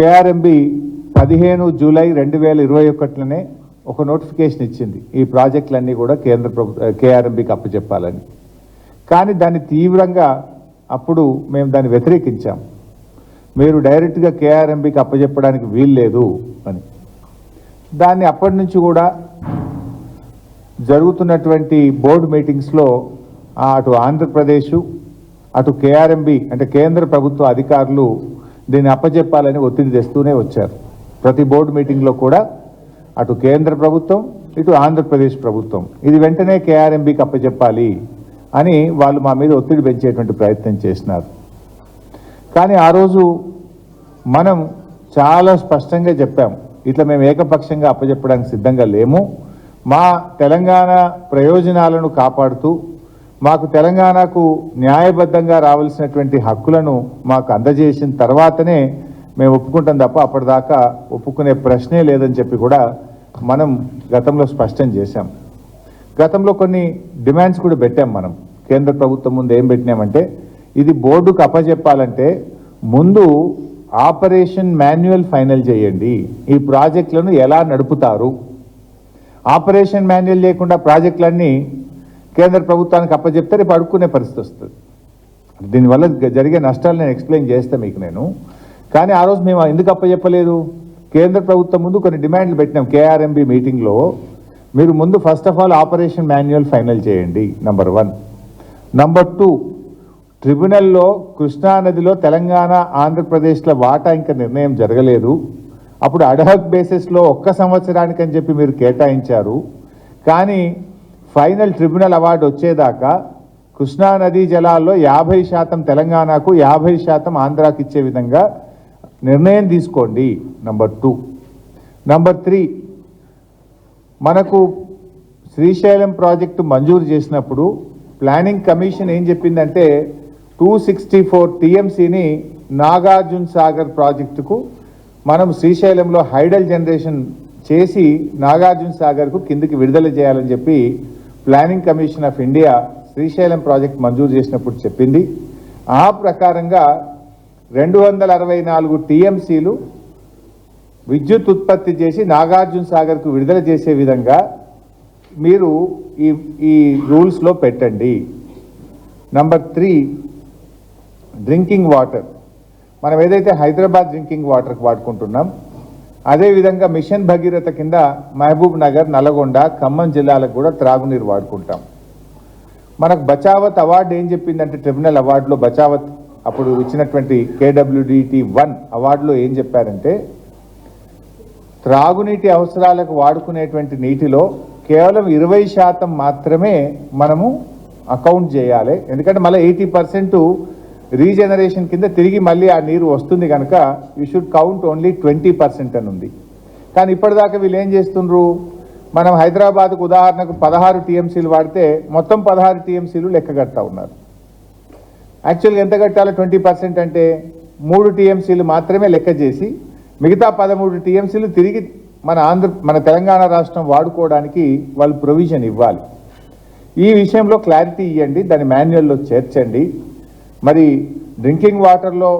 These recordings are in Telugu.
కేఆర్ఎంబి పదిహేను జూలై రెండు వేల ఇరవై ఒకటిలోనే ఒక నోటిఫికేషన్ ఇచ్చింది. ఈ ప్రాజెక్టులన్నీ కూడా కేంద్ర ప్రభుత్వ కేఆర్ఎంబికి అప్పచెప్పాలని. కానీ దాన్ని తీవ్రంగా అప్పుడు మేము దాన్ని వ్యతిరేకించాం. మీరు డైరెక్ట్గా కేఆర్ఎంబికి అప్పచెప్పడానికి వీల్లేదు అని. దాన్ని అప్పటి నుంచి కూడా జరుగుతున్నటువంటి బోర్డు మీటింగ్స్లో అటు ఆంధ్రప్రదేశ్ అటు కేఆర్ఎంబి అంటే కేంద్ర ప్రభుత్వ అధికారులు దీన్ని అప్పచెప్పాలని ఒత్తిడి తెస్తూనే వచ్చారు. ప్రతి బోర్డు మీటింగ్లో కూడా అటు కేంద్ర ప్రభుత్వం ఇటు ఆంధ్రప్రదేశ్ ప్రభుత్వం. ఇది వెంటనే కేఆర్ఎంబికి అప్పచెప్పాలి అని వాళ్ళు మా మీద ఒత్తిడి పెంచేటువంటి ప్రయత్నం చేసినారు. కానీ ఆ రోజు మనం చాలా స్పష్టంగా చెప్పాం. ఇట్లా మేము ఏకపక్షంగా అప్పచెప్పడానికి సిద్ధంగా లేము. మా తెలంగాణ ప్రయోజనాలను కాపాడుతూ మాకు తెలంగాణకు న్యాయబద్ధంగా రావాల్సినటువంటి హక్కులను మాకు అందజేసిన తర్వాతనే మేము ఒప్పుకుంటాం తప్ప అప్పటిదాకా ఒప్పుకునే ప్రశ్నే లేదని చెప్పి కూడా మనం గతంలో స్పష్టం చేశాం. గతంలో కొన్ని డిమాండ్స్ కూడా పెట్టాం మనం. కేంద్ర ప్రభుత్వం ముందు ఏం పెట్టినామంటే ఇది బోర్డుకు అప్పచెప్పాలంటే ముందు ఆపరేషన్ మాన్యువల్ ఫైనల్ చేయండి. ఈ ప్రాజెక్టులను ఎలా నడుపుతారు? ఆపరేషన్ మాన్యువల్ లేకుండా ప్రాజెక్టులన్నీ కేంద్ర ప్రభుత్వానికి అప్పచెప్తే రేపు అడుక్కునే పరిస్థితి వస్తుంది. దీనివల్ల జరిగే నష్టాలు నేను ఎక్స్ప్లెయిన్ చేస్తే మీకు నేను. కానీ ఆ రోజు మేము ఎందుకు అప్పచెప్పలేదు కేంద్ర ప్రభుత్వం ముందు కొన్ని డిమాండ్లు పెట్టినాం కేఆర్ఎంబి మీటింగ్లో. మీరు ముందు first of all operation manual final చేయండి నంబర్ వన్. నంబర్ టూ ట్రిబ్యునల్లో కృష్ణానదిలో తెలంగాణ ఆంధ్రప్రదేశ్ల వాటా ఇంకా నిర్ణయం జరగలేదు. అప్పుడు అడహక్ బేసిస్లో ఒక్క సంవత్సరానికి అని చెప్పి మీరు కేటాయించారు. కానీ ఫైనల్ ట్రిబ్యునల్ అవార్డు వచ్చేదాకా కృష్ణానదీ జలాల్లో యాభై శాతం తెలంగాణకు యాభై శాతం ఆంధ్రాకి ఇచ్చే విధంగా నిర్ణయం తీసుకోండి నంబర్ టూ. నంబర్ త్రీ మనకు శ్రీశైలం ప్రాజెక్టు మంజూరు చేసినప్పుడు ప్లానింగ్ కమిషన్ ఏం చెప్పిందంటే టూ సిక్స్టీ ఫోర్ టీఎంసీని నాగార్జున సాగర్ ప్రాజెక్టుకు మనం శ్రీశైలంలో హైడల్ జనరేషన్ చేసి నాగార్జున సాగర్కు కిందికి విడుదల చేయాలని చెప్పి planning commission of India Srisailam project మంజూరు చేసినప్పుడు చెప్పింది. ఆ ప్రకారంగా రెండు వందల అరవై నాలుగు టీఎంసీలు విద్యుత్ ఉత్పత్తి చేసి నాగార్జున సాగర్కు విడుదల చేసే విధంగా మీరు ఈ ఈ రూల్స్లో పెట్టండి. నంబర్ త్రీ డ్రింకింగ్ వాటర్ మనం ఏదైతే హైదరాబాద్ డ్రింకింగ్ వాటర్కి వాడుకుంటున్నాం అదేవిధంగా మిషన్ భగీరథ కింద మహబూబ్ నగర్ నల్గొండ ఖమ్మం జిల్లాలకు కూడా త్రాగునీరు వాడుకుంటాం. మనకు బచావత్ అవార్డు ఏం చెప్పిందంటే ట్రిబ్యునల్ అవార్డులో బచావత్ అప్పుడు ఇచ్చినటువంటి కేడబ్ల్యూడిటి వన్ అవార్డులో ఏం చెప్పారంటే త్రాగునీటి అవసరాలకు వాడుకునేటువంటి నీటిలో కేవలం ఇరవై శాతం మాత్రమే మనము అకౌంట్ చేయాలి. ఎందుకంటే మళ్ళీ ఎయిటీ పర్సెంట్ రీజనరేషన్ కింద తిరిగి మళ్ళీ ఆ నీరు వస్తుంది కనుక you should count only twenty percent అని ఉంది. కానీ ఇప్పటిదాకా వీళ్ళు ఏం చేస్తుండ్రు? మనం హైదరాబాద్కు ఉదాహరణకు పదహారు టీఎంసీలు వాడితే మొత్తం పదహారు టీఎంసీలు లెక్క కడతా ఉన్నారు. యాక్చువల్గా ఎంత కట్టాలో ట్వంటీ పర్సెంట్ అంటే మూడు టీఎంసీలు మాత్రమే లెక్క చేసి మిగతా పదమూడు టీఎంసీలు తిరిగి మన ఆంధ్ర మన తెలంగాణ రాష్ట్రం వాడుకోవడానికి వాళ్ళు ప్రొవిజన్ ఇవ్వాలి. ఈ విషయంలో క్లారిటీ ఇవ్వండి దాని మాన్యువల్లో చేర్చండి. మరి డ్రింకింగ్ వాటర్లో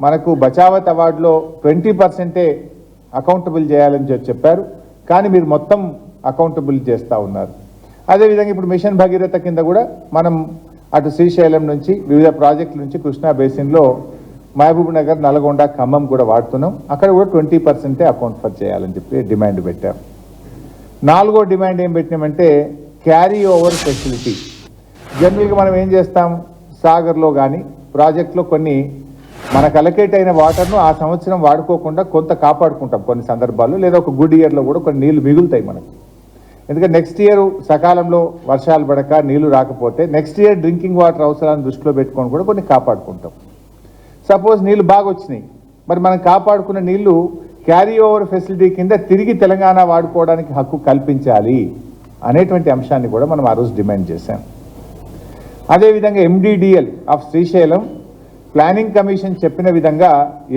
మనకు బచావత్ అవార్డులో ట్వంటీ పర్సెంటే అకౌంటబుల్ చేయాలని చెప్పి చెప్పారు. కానీ మీరు మొత్తం అకౌంటబుల్ చేస్తూ ఉన్నారు. అదేవిధంగా ఇప్పుడు మిషన్ భగీరథ కింద కూడా మనం అటు శ్రీశైలం నుంచి వివిధ ప్రాజెక్టుల నుంచి కృష్ణా బేసిన్లో మహబూబ్ నగర్ నల్గొండ ఖమ్మం కూడా వాడుతున్నాం. అక్కడ కూడా ట్వంటీ పర్సెంటే అకౌంట్ ఫర్ చేయాలని చెప్పి డిమాండ్ పెట్టాం. నాలుగో డిమాండ్ ఏం పెట్టినామంటే క్యారీ ఓవర్ ఫెసిలిటీ. జనరల్గా మనం ఏం చేస్తాం? సాగర్లో కానీ ప్రాజెక్ట్లో కొన్ని మనకు అలకేట్ అయిన వాటర్ను ఆ సంవత్సరం వాడుకోకుండా కొంత కాపాడుకుంటాం కొన్ని సందర్భాల్లో. లేదా ఒక గుడ్ ఇయర్లో కూడా కొన్ని నీళ్ళు మిగులుతాయి మనకు. ఎందుకంటే నెక్స్ట్ ఇయర్ సకాలంలో వర్షాలు పడక నీళ్ళు రాకపోతే నెక్స్ట్ ఇయర్ డ్రింకింగ్ వాటర్ అవసరాన్ని దృష్టిలో పెట్టుకొని కూడా కొన్ని కాపాడుకుంటాం. సపోజ్ నీళ్ళు బాగా వచ్చినాయి. మరి మనం కాపాడుకున్న నీళ్ళు క్యారీ ఓవర్ ఫెసిలిటీ కింద తిరిగి తెలంగాణ వాడుకోవడానికి హక్కు కల్పించాలి అనేటువంటి అంశాన్ని కూడా మనం ఆ రోజు డిమాండ్ చేశాం. అదేవిధంగా MDDL of Srisailam planning commission చెప్పిన విధంగా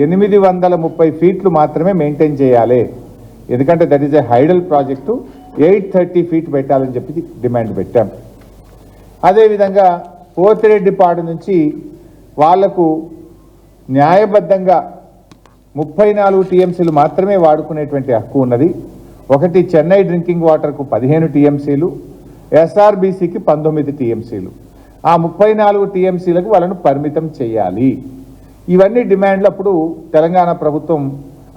ఎనిమిది వందల ముప్పై ఫీట్లు మాత్రమే మెయింటైన్ చేయాలి. ఎందుకంటే that is a hydel project eight thirty feet పెట్టాలని చెప్పి డిమాండ్ పెట్టాం. అదేవిధంగా పోతిరెడ్డిపాడు నుంచి వాళ్ళకు న్యాయబద్ధంగా ముప్పై నాలుగు టీఎంసీలు మాత్రమే వాడుకునేటువంటి హక్కు ఉన్నది. ఒకటి చెన్నై డ్రింకింగ్ వాటర్కు పదిహేను టీఎంసీలు ఎస్ఆర్బీసీకి పంతొమ్మిది టీఎంసీలు ఆ ముప్పై నాలుగు టీఎంసీలకు వాళ్ళను పరిమితం చేయాలి. ఇవన్నీ డిమాండ్లు అప్పుడు తెలంగాణ ప్రభుత్వం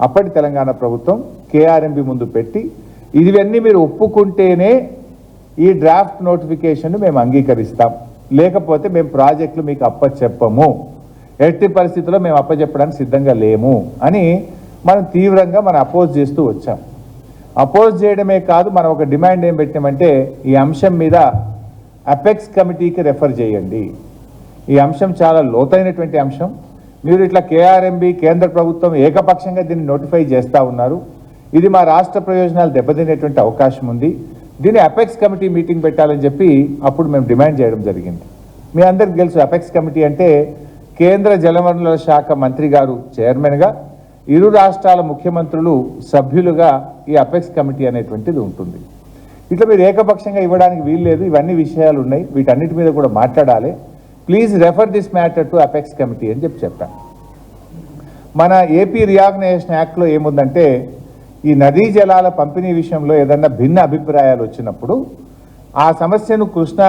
అప్పటి తెలంగాణ ప్రభుత్వం కేఆర్ఎంబి ముందు పెట్టి ఇవన్నీ మీరు ఒప్పుకుంటేనే ఈ డ్రాఫ్ట్ నోటిఫికేషన్ మేము అంగీకరిస్తాం. లేకపోతే మేము ప్రాజెక్టులు మీకు అప్పచెప్పము. ఎట్టి పరిస్థితుల్లో మేము అప్పచెప్పడానికి సిద్ధంగా లేము అని మనం తీవ్రంగా మనం అపోజ్ చేస్తూ వచ్చాం. అపోజ్ చేయడమే కాదు మనం ఒక డిమాండ్ ఏం పెట్టామంటే ఈ అంశం మీద అపెక్స్ కమిటీకి రెఫర్ చేయండి. ఈ అంశం చాలా లోతైనటువంటి అంశం. మీరు ఇట్లా కేఆర్ఎంబి కేంద్ర ప్రభుత్వం ఏకపక్షంగా దీన్ని నోటిఫై చేస్తూ ఉన్నారు. ఇది మా రాష్ట్ర ప్రయోజనాలు దెబ్బతినేటువంటి అవకాశం ఉంది. దీన్ని అపెక్స్ కమిటీ మీటింగ్ పెట్టాలని చెప్పి అప్పుడు మేము డిమాండ్ చేయడం జరిగింది. మీ అందరికి తెలుసు అపెక్స్ కమిటీ అంటే కేంద్ర జలవనరుల శాఖ మంత్రి గారు చైర్మన్గా ఇరు రాష్ట్రాల ముఖ్యమంత్రులు సభ్యులుగా ఈ అపెక్స్ కమిటీ అనేటువంటిది ఉంటుంది. ఇట్లా మీరు ఏకపక్షంగా ఇవ్వడానికి వీల్లేదు. ఇవన్నీ విషయాలు ఉన్నాయి. వీటన్నిటి మీద కూడా మాట్లాడాలి. Please refer this matter to apex committee అని చెప్పి చెప్పాను మన ఏపీ రియాగ్నైజేషన్ యాక్ట్లో ఏముందంటే ఈ నదీ జలాల పంపిణీ విషయంలో ఏదన్నా భిన్న అభిప్రాయాలు వచ్చినప్పుడు ఆ సమస్యను కృష్ణా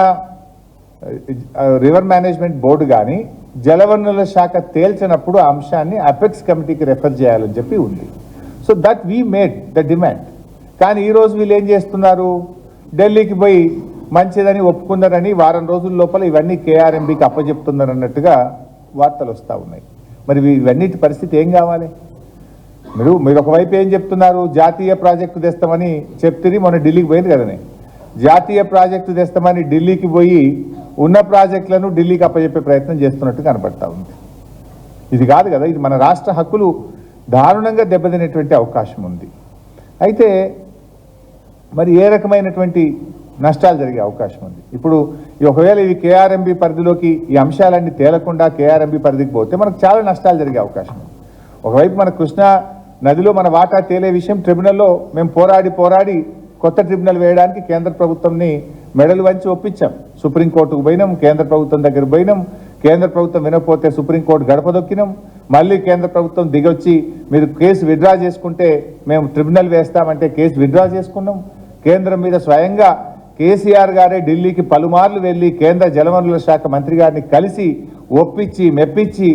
రివర్ మేనేజ్మెంట్ బోర్డు కానీ జలవనరుల శాఖ తేల్చినప్పుడు ఆ అంశాన్ని అపెక్స్ కమిటీకి రెఫర్ చేయాలని చెప్పి ఉంది. So that we made the demand కానీ ఈరోజు వీళ్ళు ఏం చేస్తున్నారు? ఢిల్లీకి పోయి మంచిదని ఒప్పుకున్నారని వారం రోజుల లోపల ఇవన్నీ కేఆర్ఎంబికి అప్పచెప్తున్నారు అన్నట్టుగా వార్తలు వస్తూ ఉన్నాయి. మరి ఇవన్నిటి పరిస్థితి ఏం కావాలి? మీరు మీరు ఒకవైపు ఏం చెప్తున్నారు? జాతీయ ప్రాజెక్టు తెస్తామని చెప్తుంది మొన్న ఢిల్లీకి పోయింది కదనే. జాతీయ ప్రాజెక్టు తెస్తామని ఢిల్లీకి పోయి ఉన్న ప్రాజెక్టులను ఢిల్లీకి అప్పచెప్పే ప్రయత్నం చేస్తున్నట్టు కనపడతా ఉంది. ఇది కాదు కదా ఇది మన రాష్ట్ర హక్కులు దారుణంగా దెబ్బతినేటువంటి అవకాశం ఉంది. అయితే మరి ఏ రకమైనటువంటి నష్టాలు జరిగే అవకాశం ఉంది? ఇప్పుడు ఒకవేళ ఇవి కేఆర్ఎంబి పరిధిలోకి ఈ అంశాలన్నీ తేలకుండా కేఆర్ఎంబి పరిధికి పోతే మనకు చాలా నష్టాలు జరిగే అవకాశం ఉంది. ఒకవైపు మన కృష్ణా నదిలో మన వాటా తేలే విషయం ట్రిబ్యునల్లో మేము పోరాడి పోరాడి కొత్త ట్రిబ్యునల్ వేయడానికి కేంద్ర ప్రభుత్వంని మెడలు వంచి ఒప్పించాం. సుప్రీంకోర్టుకు పోయినాం కేంద్ర ప్రభుత్వం దగ్గర పోయినాం కేంద్ర ప్రభుత్వం వినకపోతే సుప్రీంకోర్టు గడప దొక్కినాం మళ్ళీ కేంద్ర ప్రభుత్వం దిగొచ్చి మీరు కేసు విత్డ్రా చేసుకుంటే మేము ట్రిబ్యునల్ వేస్తామంటే కేసు విత్డ్రా చేసుకున్నాం. కేంద్రం మీద స్వయంగా కేసీఆర్ గారే ఢిల్లీకి పలుమార్లు వెళ్ళి కేంద్ర జలవనరుల శాఖ మంత్రి గారిని కలిసి ఒప్పించి మెప్పించి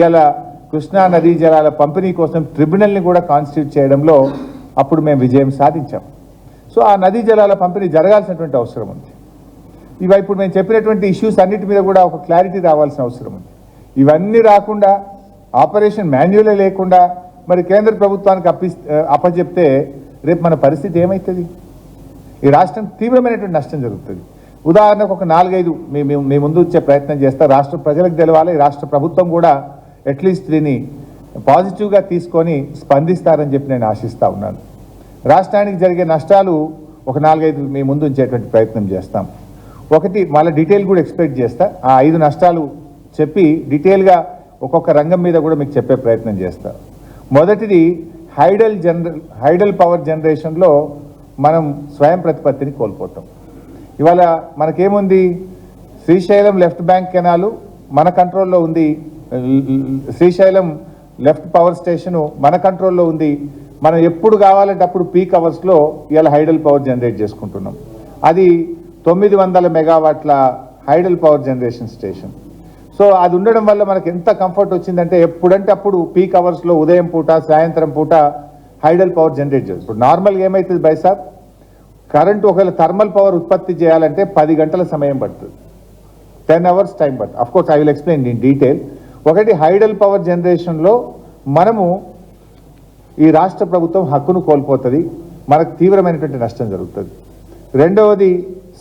ఇలా కృష్ణా నదీ జలాల పంపిణీ కోసం ట్రిబ్యునల్ని కూడా కాన్స్టిట్యూట్ చేయడంలో అప్పుడు మేము విజయం సాధించాం. సో ఆ నదీ జలాల పంపిణీ జరగాల్సినటువంటి అవసరం ఉంది. ఇవి ఇప్పుడు మేము చెప్పినటువంటి ఇష్యూస్ అన్నిటి మీద కూడా ఒక క్లారిటీ రావాల్సిన అవసరం ఉంది. ఇవన్నీ రాకుండా ఆపరేషన్ మాన్యువలే లేకుండా మరి కేంద్ర ప్రభుత్వానికి అప్పి అప్పచెప్తే రేపు మన పరిస్థితి ఏమవుతుంది ఈ రాష్ట్రం తీవ్రమైనటువంటి నష్టం జరుగుతుంది. ఉదాహరణకు ఒక నాలుగైదు మేము మీ- ముందు వచ్చే ప్రయత్నం చేస్తా రాష్ట్ర ప్రజలకు తెలవాలి రాష్ట్ర ప్రభుత్వం కూడా అట్లీస్ట్ దీన్ని పాజిటివ్గా తీసుకొని స్పందిస్తారని చెప్పి నేను ఆశిస్తా ఉన్నాను. రాష్ట్రానికి జరిగే నష్టాలు ఒక నాలుగైదు మీ ముందు ఉంచేటువంటి ప్రయత్నం చేస్తాం. ఒకటి మళ్ళీ డీటెయిల్ కూడా ఎక్స్పెక్ట్ చేస్తా. ఆ ఐదు నష్టాలు చెప్పి డీటెయిల్గా ఒక్కొక్క రంగం మీద కూడా మీకు చెప్పే ప్రయత్నం చేస్తా. మొదటిది హైడల్ జనరల్ హైడల్ పవర్ జనరేషన్లో మనం స్వయం ప్రతిపత్తిని కోల్పోతాం. ఇవాళ మనకేముంది? శ్రీశైలం లెఫ్ట్ బ్యాంక్ కెనాలు మన కంట్రోల్లో ఉంది. శ్రీశైలం లెఫ్ట్ పవర్ స్టేషను మన కంట్రోల్లో ఉంది. మనం ఎప్పుడు కావాలంటే అప్పుడు పీక్ అవర్స్లో ఇవాళ హైడల్ పవర్ జనరేట్ చేసుకుంటున్నాం. అది తొమ్మిది వందల మెగావాట్ల hydel power generation station. So అది ఉండడం వల్ల మనకు ఎంత కంఫర్ట్ వచ్చిందంటే ఎప్పుడంటే అప్పుడు పీక్ అవర్స్లో ఉదయం పూట సాయంత్రం పూట హైడల్ పవర్ జనరేట్ చేస్తుంది. ఇప్పుడు నార్మల్గా ఏమవుతుంది బైసాబ్ కరెంటు ఒకవేళ థర్మల్ పవర్ ఉత్పత్తి చేయాలంటే పది గంటల సమయం పడుతుంది. టెన్ అవర్స్ టైం పడుతుంది. Of course I will explain in detail ఒకటి హైడల్ పవర్ జనరేషన్లో మనము ఈ రాష్ట్ర ప్రభుత్వం హక్కును కోల్పోతుంది. మనకు తీవ్రమైనటువంటి నష్టం జరుగుతుంది. రెండవది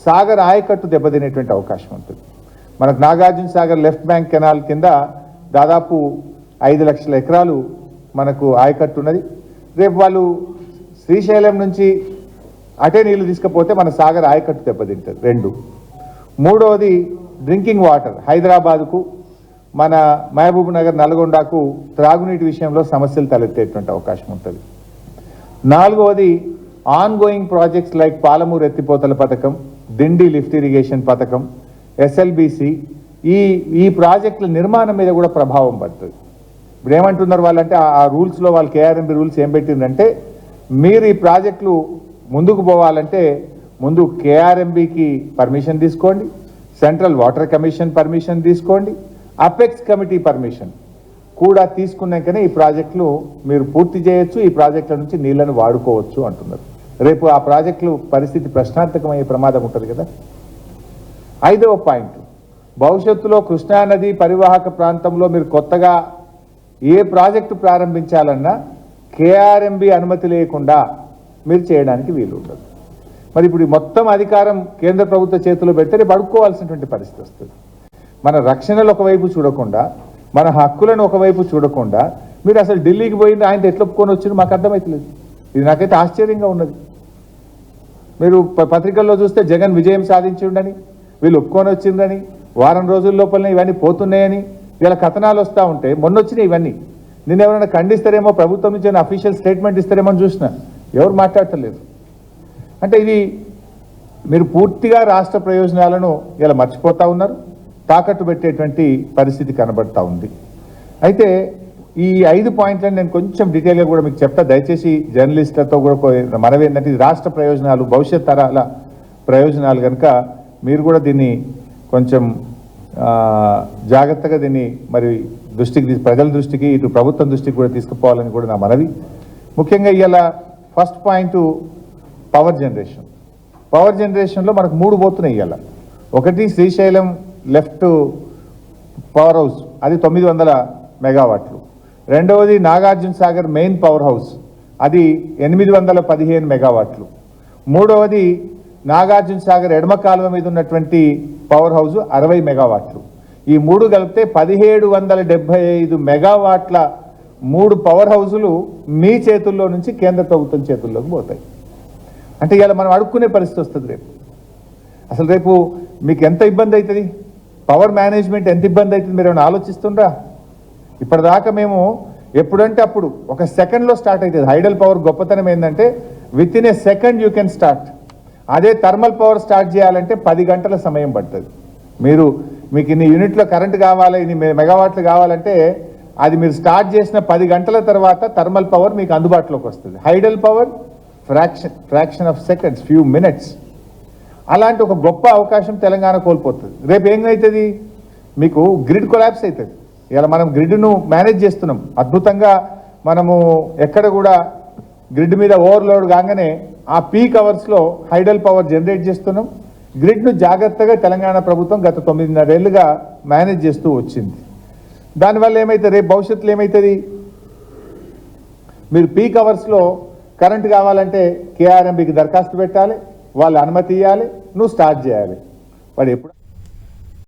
సాగర్ ఆయకట్టు దెబ్బతినేటువంటి అవకాశం ఉంటుంది. మనకు Nagarjuna Sagar left bank canal కింద దాదాపు ఐదు లక్షల ఎకరాలు మనకు ఆయకట్టు ఉన్నది. రేపు వాళ్ళు శ్రీశైలం నుంచి అటే నీళ్ళు తీసుకపోతే మన సాగర్ ఆయకట్టు దెబ్బతింటుంది రెండు. మూడవది డ్రింకింగ్ వాటర్ హైదరాబాద్కు మన మహబూబ్ నగర్ నల్గొండకు త్రాగునీటి విషయంలో సమస్యలు తలెత్తేటువంటి అవకాశం ఉంటుంది. నాలుగవది ongoing projects like Palamuru ఎత్తిపోతల పథకం దిండి లిఫ్ట్ ఇరిగేషన్ పథకం ఎస్ఎల్బిసి ఈ ఈ ప్రాజెక్టుల నిర్మాణం మీద కూడా ప్రభావం పడుతుంది. ఇప్పుడు ఏమంటున్నారు వాళ్ళంటే ఆ- రూల్స్లో వాళ్ళు కేఆర్ఎంబి రూల్స్ ఏం పెట్టిందంటే మీరు ఈ ప్రాజెక్టులు ముందుకు పోవాలంటే ముందు కేఆర్ఎంబికి పర్మిషన్ తీసుకోండి సెంట్రల్ వాటర్ కమిషన్ పర్మిషన్ తీసుకోండి అపెక్స్ కమిటీ పర్మిషన్ కూడా తీసుకున్నాకనే ఈ ప్రాజెక్టులు మీరు పూర్తి చేయొచ్చు ఈ ప్రాజెక్టుల నుంచి నీళ్ళను వాడుకోవచ్చు అంటున్నారు. రేపు ఆ ప్రాజెక్టులు పరిస్థితి ప్రశ్నార్థకమయ్యే ప్రమాదం ఉంటుంది కదా? ఐదవ పాయింట్. భవిష్యత్తులో కృష్ణానది పరివాహక ప్రాంతంలో మీరు కొత్తగా ఏ ప్రాజెక్టు ప్రారంభించాలన్నా కేఆర్ఎంబి అనుమతి లేకుండా మీరు చేయడానికి వీలు ఉండదు మరి ఇప్పుడు మొత్తం అధికారం కేంద్ర ప్రభుత్వ చేతిలో పెడితే రేపు అడుక్కోవాల్సినటువంటి పరిస్థితి వస్తుంది. మన రక్షణలు ఒకవైపు చూడకుండా మన హక్కులను ఒకవైపు చూడకుండా మీరు అసలు ఢిల్లీకి పోయింది ఆయన ఎట్లా ఒప్పుకొని వచ్చింది మాకు అర్థమవుతలేదు ఇది నాకైతే ఆశ్చర్యంగా ఉన్నది. మీరు ప- పత్రికల్లో చూస్తే జగన్ విజయం సాధించిండని వీళ్ళు ఒప్పుకొని వచ్చిందని వారం రోజుల లోపలనే ఇవన్నీ పోతున్నాయని ఇలా కథనాలు వస్తూ ఉంటే మొన్నొచ్చినాయి ఇవన్నీ. నేను ఎవరైనా ఖండిస్తారేమో ప్రభుత్వం నుంచి అఫీషియల్ స్టేట్మెంట్ ఇస్తారేమో అని చూసిన. ఎవరు మాట్లాడటలేదు అంటే ఇది మీరు పూర్తిగా రాష్ట్ర ప్రయోజనాలను ఇలా మర్చిపోతూ ఉన్నారు. తాకట్టు పెట్టేటువంటి పరిస్థితి కనబడతా ఉంది. అయితే ఈ ఐదు పాయింట్లను నేను కొంచెం డీటెయిల్గా కూడా మీకు చెప్తా. దయచేసి జర్నలిస్టులతో కూడా మనవి ఏంటంటే ఇది రాష్ట్ర ప్రయోజనాలు భవిష్యత్ తరాల ప్రయోజనాలు కనుక మీరు కూడా దీన్ని కొంచెం జాగ్రత్తగా దీన్ని మరి దృష్టికి ప్రజల దృష్టికి ఇటు ప్రభుత్వం దృష్టికి కూడా తీసుకుపోవాలని కూడా నా మనవి. ముఖ్యంగా ఇవాళ first point power generation. Power జనరేషన్లో మనకు మూడు పోతున్నాయి ఇవాళ ఒకటి శ్రీశైలం లెఫ్ట్ పవర్ హౌస్ అది తొమ్మిది వందల మెగావాట్లు. రెండవది Nagarjuna Sagar main power house అది ఎనిమిది వందల పదిహేను మెగావాట్లు. మూడవది నాగార్జున సాగర్ ఎడమ కాలువ మీద ఉన్నటువంటి పవర్ హౌస్ అరవై మెగావాట్లు. ఈ మూడు కలిపితే పదిహేడు వందల డెబ్బై ఐదు మెగావాట్ల మూడు పవర్ హౌజులు మీ చేతుల్లో నుంచి కేంద్ర ప్రభుత్వం చేతుల్లోకి పోతాయి. అంటే ఇలా మనం అడుక్కునే పరిస్థితి వస్తుంది రేపు. అసలు రేపు మీకు ఎంత ఇబ్బంది అవుతుంది? పవర్ మేనేజ్మెంట్ ఎంత ఇబ్బంది అవుతుంది మీరు ఏమైనా ఆలోచిస్తుండ్రా? ఇప్పటిదాకా మేము ఎప్పుడంటే అప్పుడు ఒక సెకండ్లో స్టార్ట్ అవుతుంది హైడల్ పవర్ గొప్పతనం ఏంటంటే within a second you can start అదే థర్మల్ పవర్ స్టార్ట్ చేయాలంటే పది గంటల సమయం పడుతుంది. మీరు మీకు ఇన్ని యూనిట్లో కరెంట్ కావాలి ఇన్ని మెగావాట్లు కావాలంటే అది మీరు స్టార్ట్ చేసిన పది గంటల తర్వాత థర్మల్ పవర్ మీకు అందుబాటులోకి వస్తుంది. Hydel power fraction fraction of seconds few minutes అలాంటి ఒక గొప్ప అవకాశం తెలంగాణ కోల్పోతుంది. రేపు ఏమవుతుంది మీకు గ్రిడ్ కొలాప్స్ అవుతుంది. ఇలా మనం గ్రిడ్ను మేనేజ్ చేస్తున్నాం. అద్భుతంగా మనము ఎక్కడ కూడా గ్రిడ్ మీద ఓవర్లోడ్ కాగానే ఆ పీక్ అవర్స్లో హైడల్ పవర్ జనరేట్ చేస్తున్నాం. గ్రిడ్ను జాగ్రత్తగా తెలంగాణ ప్రభుత్వం గత తొమ్మిదిన్నరేళ్ళుగా మేనేజ్ చేస్తూ వచ్చింది. దానివల్ల ఏమైతే రేపు భవిష్యత్తులో ఏమవుతుంది మీరు పీక్ అవర్స్లో కరెంట్ కావాలంటే కేఆర్ఎంబికి దరఖాస్తు పెట్టాలి వాళ్ళు అనుమతి ఇవ్వాలి నువ్వు స్టార్ట్ చేయాలి. వాడు ఎప్పుడు